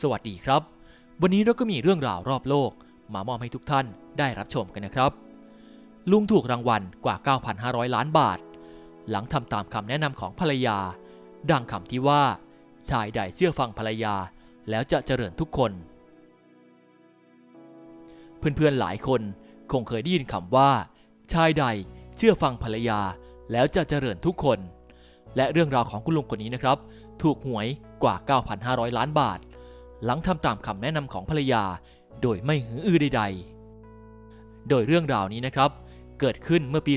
สวัสดีครับ วันนี้เราก็มีเรื่องราวรอบโลก มามอบให้ทุกท่านได้รับชมกันนะครับ ลุงถูกรางวัลกว่า 9,500 ล้านบาท หลังทำตามคำแนะนำของภรรยา ดังคำที่ว่า ชายใดเชื่อฟังภรรยา แล้วจะเจริญทุกคน เพื่อนๆหลายคนคงเคยได้ยินคำว่า ชายใดเชื่อฟังภรรยา แล้วจะเจริญทุกคน และเรื่องราวของคุณลุงคนนี้นะครับ ถูกหวยกว่า 9,500 ล้านบาท หลังทำตามคำแนะนำของภรรยา โดยไม่หืออือใดๆ โดยเรื่องราวนี้นะครับ เกิดขึ้นเมื่อปี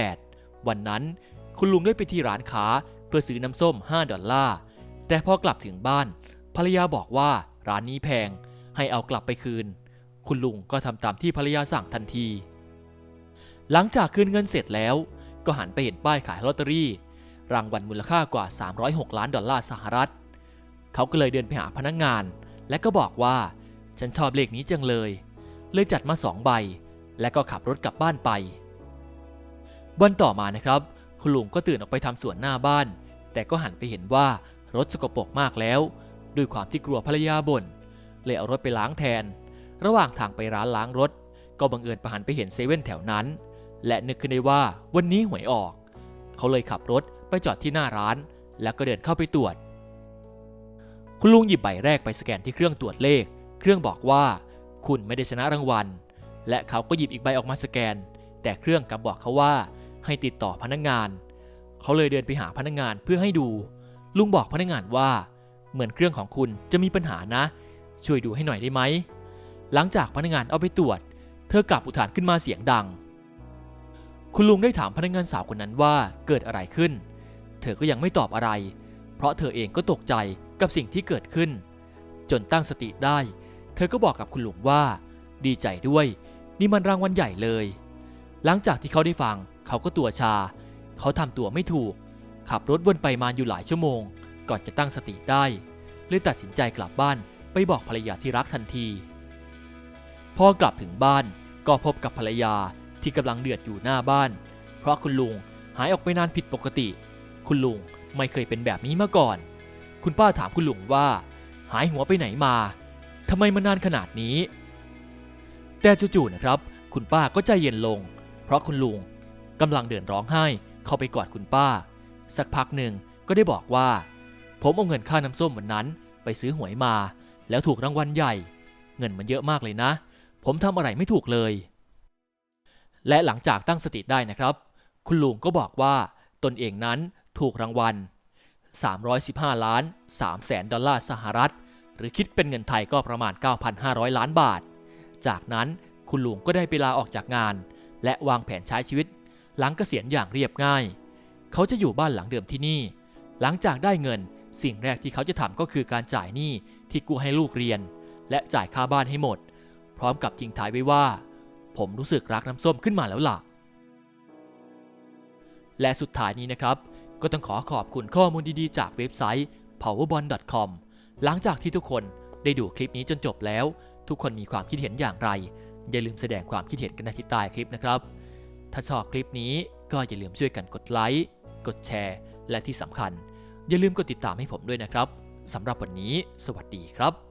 2018 วันนั้นคุณลุงได้ไปที่ร้านค้าเพื่อซื้อน้ำส้ม 5 ดอลลาร์ แต่พอกลับถึงบ้าน ภรรยาบอกว่าร้านนี้แพง ให้เอากลับไปคืน คุณลุงก็ทำตามที่ภรรยาสั่งทันที หลังจากคืนเงินเสร็จแล้ว ก็หันไปเห็นป้ายขายลอตเตอรี่ รางวัลมูลค่ากว่า 306 ล้านดอลลาร์สหรัฐ เขาก็เลยเดินไปหาพนักงาน และก็บอกว่า ฉันชอบเลขนี้จังเลย เลยจัดมาสองใบ และก็ขับรถกลับบ้านไป วันต่อมานะครับ คุณลุงก็ตื่นออกไปทำสวนหน้าบ้าน แต่ก็หันไปเห็นว่ารถสกปรกมากแล้ว ด้วยความที่กลัวภรรยาบ่นเลยเอารถไปล้างแทน ระหว่างทางไปร้านล้างรถ ก็บังเอิญไปหันไปเห็นเซเว่นแถวนั้น และนึกขึ้นได้ว่าวันนี้หวยออก เขาเลยขับรถไปจอดที่หน้าร้าน แล้วก็เดินเข้าไปตรวจ คุณลุงหยิบใบแรกไปสแกนที่เครื่องตรวจเลข เครื่องบอกว่า คุณไม่ได้ชนะรางวัล และเขาก็หยิบอีกใบออกมาสแกน แต่เครื่องกลับบอกเขาว่า ให้ติดต่อพนักงาน เขาเลยเดินไปหาพนักงานเพื่อให้ดู ลุงบอกพนักงานว่า เหมือนเครื่องของคุณจะมีปัญหานะ ช่วยดูให้หน่อยได้ไหม หลังจากพนักงานเอาไปตรวจ เธอกลับอุทานขึ้นมาเสียงดัง คุณลุงได้ถามพนักงานสาวคนนั้นว่าเกิดอะไรขึ้น เธอก็ยังไม่ตอบอะไร เพราะเธอเองก็ตกใจ กับสิ่งที่เกิดขึ้น จนตั้งสติได้ เธอก็บอกกับคุณลุงว่า ดีใจด้วย นี่มันรางวัลใหญ่เลย หลังจากที่เขาได้ฟัง เขาก็ตัวชา เขาทำตัวไม่ถูก ขับรถวนไปมาอยู่หลายชั่วโมง ก่อนจะตั้งสติได้เลยตัดสินใจกลับบ้านไปบอกภรรยาที่รักทันที พอกลับถึงบ้านก็พบกับภรรยาที่กำลังเดือดอยู่หน้าบ้าน เพราะคุณลุงหายออกไปนานผิดปกติ คุณลุงไม่เคยเป็นแบบนี้มาก่อน คุณป้าถามคุณลุงว่า หายหัวไปไหนมาทำไมมานานขนาดนี้ แต่จู่ๆนะครับ คุณป้าก็ใจเย็นลง เพราะคุณลุงกำลังเดินร้องไห้เข้าไปกอดคุณป้า สักพักหนึ่งก็ได้บอกว่า ผมเอาเงินค่าน้ำส้มวันนั้น ไปซื้อหวยมา แล้วถูกรางวัลใหญ่ เงินมันเยอะมากเลยนะ ผมทำอะไรไม่ถูกเลย และหลังจากตั้งสติได้นะครับ คุณลุงก็บอกว่าตนเองนั้นถูกรางวัล 315 ล้าน3แสนดอลลาร์สหรัฐ หรือคิดเป็นเงินไทยก็ประมาณ 9,500 ล้านบาท จากนั้นคุณลุงก็ได้ไปลาออกจากงาน และวางแผนใช้ชีวิต หลังเกษียณอย่างเรียบง่าย เขาจะอยู่บ้านหลังเดิมที่นี่ หลังจากได้เงิน สิ่งแรกที่เขาจะทำก็คือการจ่ายหนี้ที่กู้ให้ลูกเรียน และจ่ายค่าบ้านให้หมด พร้อมกับทิ้งท้ายไว้ว่า ผมรู้สึกรักน้ำส้มขึ้นมาแล้วล่ะและสุดท้ายนี้นะครับ ก็ต้องขอขอบคุณข้อมูลดีๆ จากเว็บไซต์ powerbond.com หลังจากที่ทุกคนได้ดูคลิปนี้จนจบแล้ว ทุกคนมีความคิดเห็นอย่างไร อย่าลืมแสดงความคิดเห็นกันในที่ใต้คลิปนะครับ ถ้าชอบคลิปนี้ก็อย่าลืมช่วยกันกดไลค์ กดแชร์ และที่สำคัญ อย่าลืมกดติดตามให้ผมด้วยนะครับสำหรับวันนี้ สวัสดีครับ